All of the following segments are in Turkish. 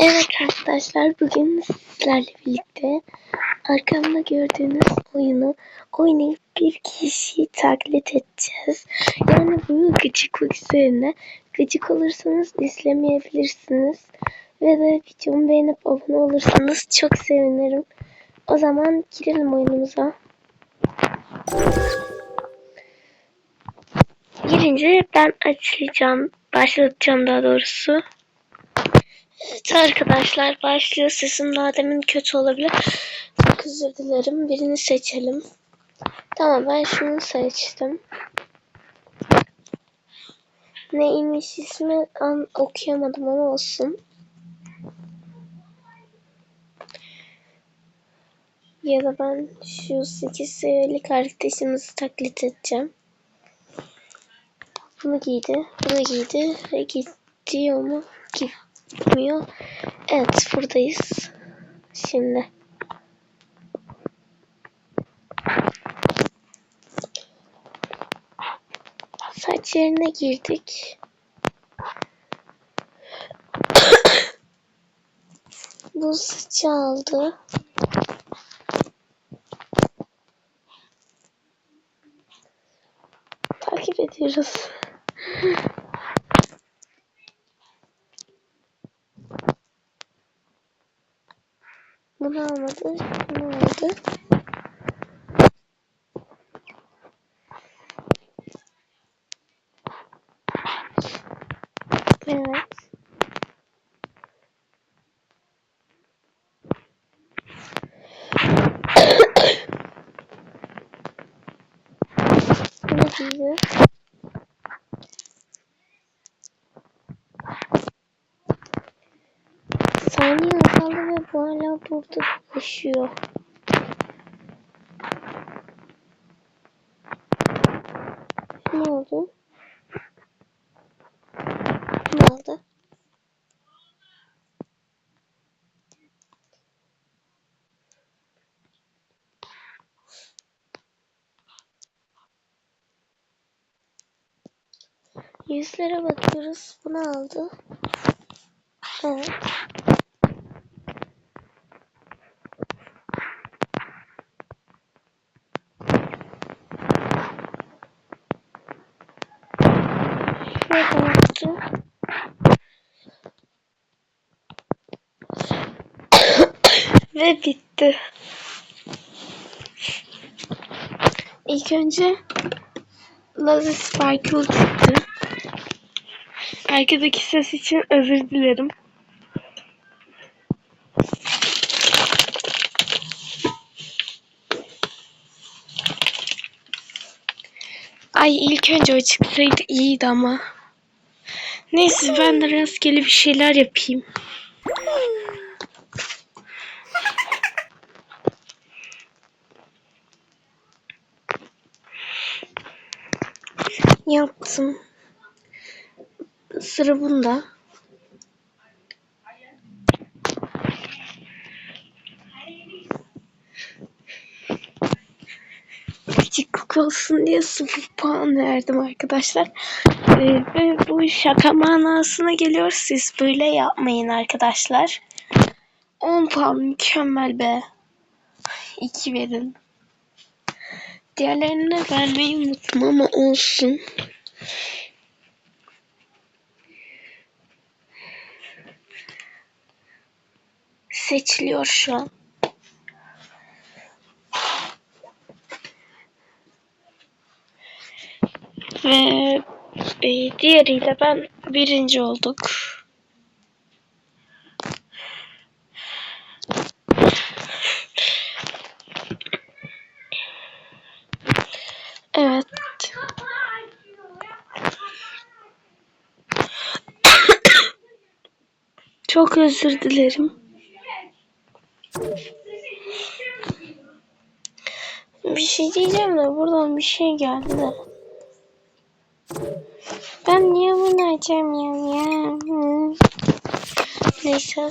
Evet arkadaşlar bugün sizlerle birlikte arkamda gördüğünüz oyunu oynayıp bir kişiyi taklit edeceğiz. Yani bu gıcıklık üzerine gıcık olursanız izlemeyebilirsiniz. Ve de videomu beğenip abone olursanız çok sevinirim. O zaman girelim oyunumuza. Girince ben açacağım, başlatacağım daha doğrusu. Evet arkadaşlar başlıyor. Sesim daha demin kötü olabilir. Çok özür dilerim. Birini seçelim. Tamam ben şunu seçtim. Neymiş ismi an okuyamadım ama olsun. Ya da ben şu 8 seviyelik arkadaşımızı taklit edeceğim. Bunu giydi. Bunu giydi. Ve gidiyor mu? Gitmiyor. Evet buradayız. Şimdi. Saç yerine girdik. Bu saçı aldı. Takip ediyoruz. Bunu almadı. Bunu aldı. Evet. Bunu giydi. Saniye azaldı ve bu hala burada koşuyor. Ne oldu? Ne oldu? Yüzlere bakıyoruz. Bunu aldı. Evet. Ve baktı. Ve bitti. İlk önce Lazy Sparkle çıktı. Arkadaki ses için özür dilerim. Ay ilk önce o çıksaydı iyiydi ama. Neyse ben de rastgele bir şeyler yapayım. Yaptım. Sıra bunda. Küçüklük olsun diye sıfır puan verdim arkadaşlar. Ee, ve bu şaka manasına geliyor. Siz böyle yapmayın arkadaşlar. 10 puan mükemmel be. 2 verin. Diğerlerine vermeyi unuttum ama olsun. Seçiliyor şu an. Ve e, diğeriyle ben birinci olduk. Evet. Çok özür dilerim. Bir şey diyeceğim de buradan bir şey geldi. Ben niye bunu açamıyorum ya? Neyse.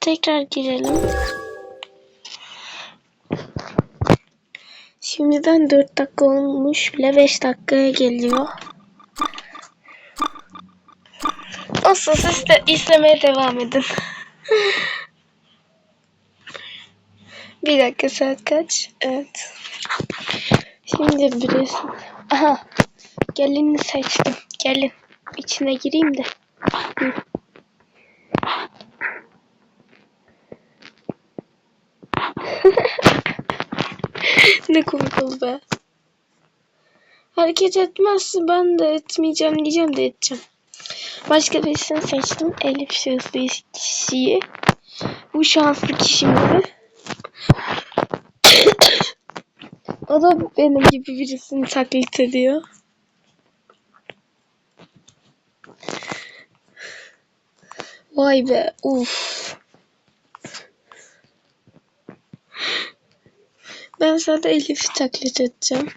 Tekrar girelim. Şimdiden 4 dakika olmuş bile 5 dakikaya geliyor. Olsun siz de izlemeye devam edin. Bir dakika saat kaç? Evet. Şimdi bir resim. Aha. Gelini seçtim. Gelin. İçine gireyim de. Ne komik oldu be. Hareket etmezse ben de etmeyeceğim diyeceğim de edeceğim. Başka birisini seçtim. Elif şanslı kişiyi. Bu şanslı kişimizi. o da benim gibi birisini taklit ediyor. Vay be. Uf. Ben sadece Elif'i taklit edeceğim.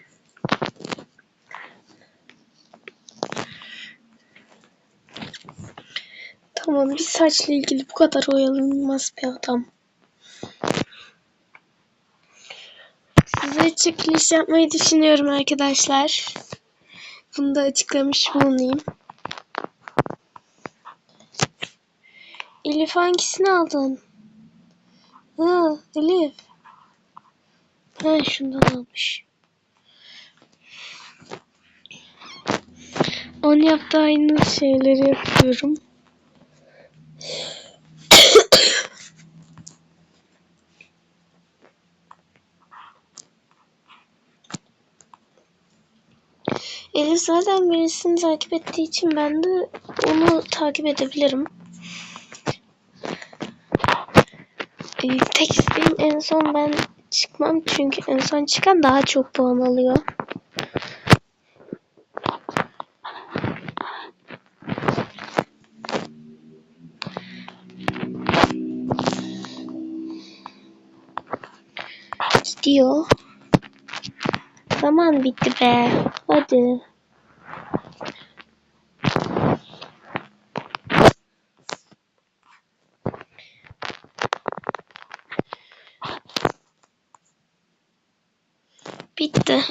Tamam bir saçla ilgili bu kadar oyalanmaz bir adam. Size çekiliş yapmayı düşünüyorum arkadaşlar. Bunu da açıklamış bulunayım. Elif hangisini aldın? Ha, Elif. Ha, şundan almış. Onun yaptığı aynı şeyleri yapıyorum. Elif zaten birisini takip ettiği için ben de onu takip edebilirim. Ee, tek isteğim en son ben çıkmam çünkü en son çıkan daha çok puan alıyor. Gidiyor. Zaman bitti be. Hadi. Bitti.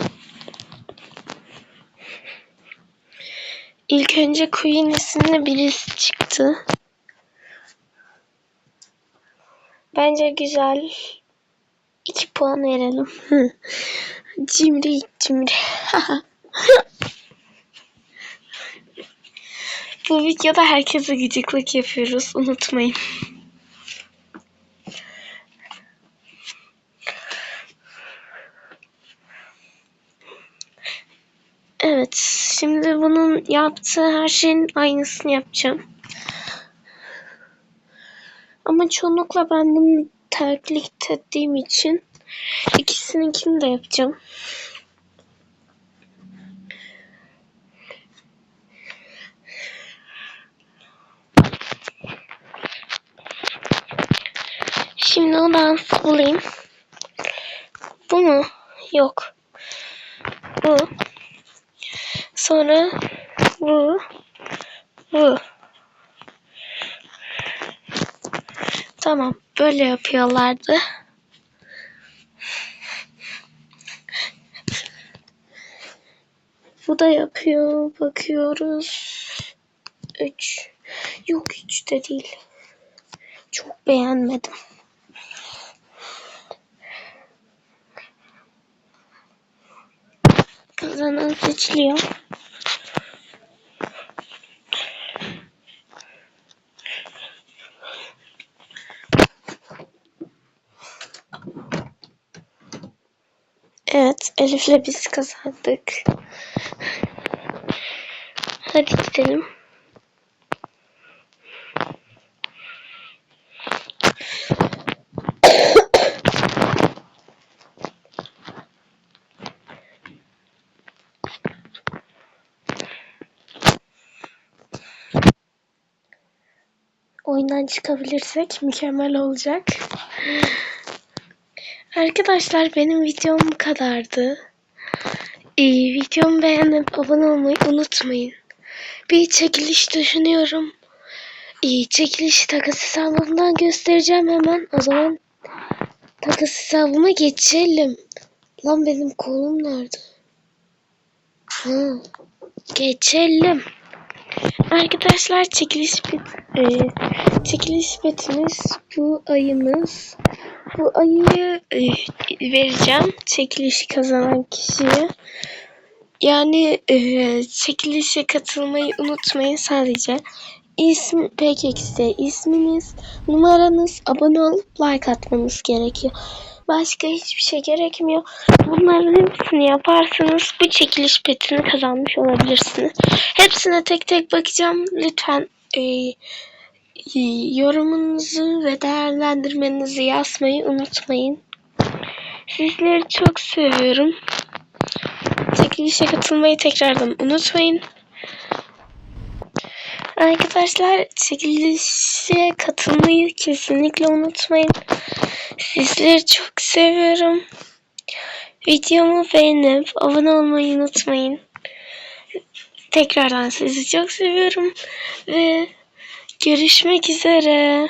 İlk önce Queen isimli birisi çıktı. Bence güzel. 2 puan verelim. cimri cimri. Bu videoda herkese gıcıklık yapıyoruz. Unutmayın. Evet. Şimdi bunun yaptığı her şeyin aynısını yapacağım. Ama çoğunlukla ben bunu taklit ettiğim için ikisininkini de yapacağım. Şimdi o dansı bulayım. Bu mu? Yok. Bu. Sonra bu. Bu. Tamam. Böyle yapıyorlardı. Bu da yapıyor. Bakıyoruz. 3. Yok 3 de değil. Çok beğenmedim. Kazanan seçiliyor. Evet, Elif'le biz kazandık. Gidelim. Oyundan çıkabilirsek mükemmel olacak. Arkadaşlar benim videom bu kadardı. Ee, videomu beğenip abone olmayı unutmayın. Bir çekiliş düşünüyorum. Ee, çekiliş takas hesabımdan göstereceğim hemen. O zaman takas hesabıma geçelim. Lan benim kolum nerede? Ha, geçelim. Arkadaşlar çekiliş bit e, çekiliş betimiz bu ayımız. Bu ayı e, vereceğim çekilişi kazanan kişiye. Yani e, çekilişe katılmayı unutmayın sadece. İsm PKX'de isminiz, numaranız, abone olup like atmanız gerekiyor. Başka hiçbir şey gerekmiyor. Bunların hepsini yaparsanız bu çekiliş petini kazanmış olabilirsiniz. Hepsine tek tek bakacağım. Lütfen e, e, yorumunuzu ve değerlendirmenizi yazmayı unutmayın. Sizleri çok seviyorum. Çekilişe katılmayı tekrardan unutmayın. Arkadaşlar çekilişe katılmayı kesinlikle unutmayın. Sizleri çok seviyorum. Videomu beğenip abone olmayı unutmayın. Tekrardan sizi çok seviyorum ve görüşmek üzere.